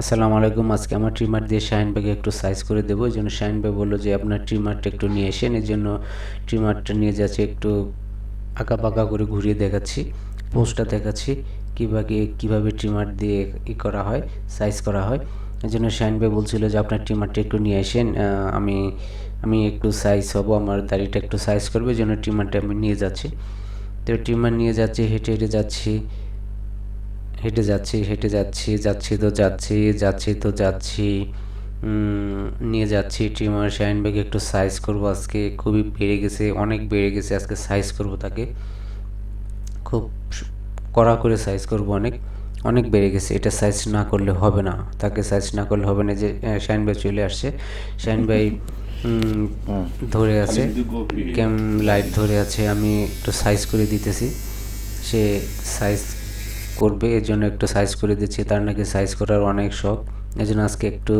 আসসালামু আলাইকুম। আজকে আমার ট্রিমার দিয়ে শাহিন ভাইকে একটু সাইজ করে দেবো। এই জন্য শাহিন ভাই বলল যে, আপনার ট্রিমারটা একটু নিয়ে এসেন এই জন্য ট্রিমারটা নিয়ে যাচ্ছে একটু আঁকা পাকা করে ঘুরিয়ে দেখাচ্ছি পোস্টটা দেখাচ্ছি কীভাবে কীভাবে ট্রিমার দিয়ে ই করা হয় সাইজ করা হয়। এই জন্য শাহিন ভাই বলছিল যে, আপনার ট্রিমারটা একটু নিয়ে আসেন আমি আমি একটু সাইজ হব, আমার দাড়িটা একটু সাইজ করবে। এই জন্য ট্রিমারটা আমি নিয়ে যাচ্ছি। তো ট্রিমার নিয়ে যাচ্ছি, হেঁটে হেঁটে যাচ্ছি। হেঁটে যাচ্ছি হেঁটে যাচ্ছি যাচ্ছি তো যাচ্ছি যাচ্ছি তো যাচ্ছি। নিয়ে যাচ্ছি ট্রিমার শাইন ব্যাগে একটু সাইজ করব আজকে। খুবই বেড়ে গেছে, অনেক বেড়ে গেছে আজকে সাইজ করব তাকে। খুব কড়া করে সাইজ করব অনেক। অনেক বেড়ে গেছে, এটা সাইজ না করলে হবে না। তাকে সাইজ না করলে হবে না যে শাইন ভাই চলে আসছে। শাইন ভাই ধরে আছে। ক্যাম লাইট ধরে আছে, আমি একটু সাইজ করে দিতেছি। সে সাইজ করবে, এর জন্য একটু সাইজ করে দিচ্ছি। তার নাকি সাইজ করার অনেক শখ। এই জন্য আজকে একটু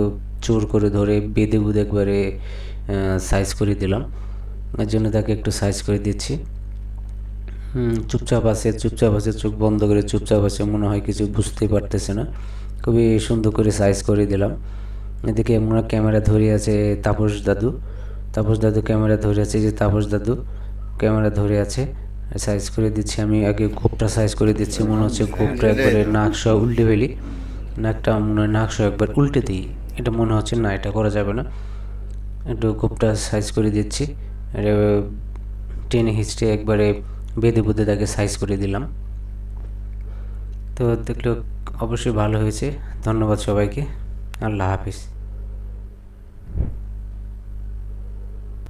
চোর করে ধরে বেঁধে বুধে একবারে সাইজ করে দিলাম। এর জন্য তাকে একটু সাইজ করে দিচ্ছি। চুপচাপ আছে চুপচাপ আছে, চোখ বন্ধ করে চুপচাপ আছে, মনে হয় কিছু বুঝতেই পারতেছে না। খুবই সুন্দর করে সাইজ করে দিলাম। এদিকে মনে হয় ক্যামেরা ধরে আছে তাপস দাদু। তাপস দাদু ক্যামেরা ধরে আছে যে তাপস দাদু ক্যামেরা ধরে আছে। সাইজ করে দিচ্ছি আমি, আগে গোপটা সাইজ করে দিচ্ছি, মনে হচ্ছে গোপটা একবারে নাক সহ উল্টে ফেলি। নাকটা মনে হয় নাক সহ একবার উল্টে দিই, এটা মনে হচ্ছে না, এটা করা যাবে না। একটু গোপটা সাইজ করে দিচ্ছি টেনে হিস্ট্রি একবারে বেঁধে বুধে তাকে সাইজ করে দিলাম। তো দেখল অবশ্যই ভালো হয়েছে, ধন্যবাদ সবাইকে, আল্লাহ হাফিজ।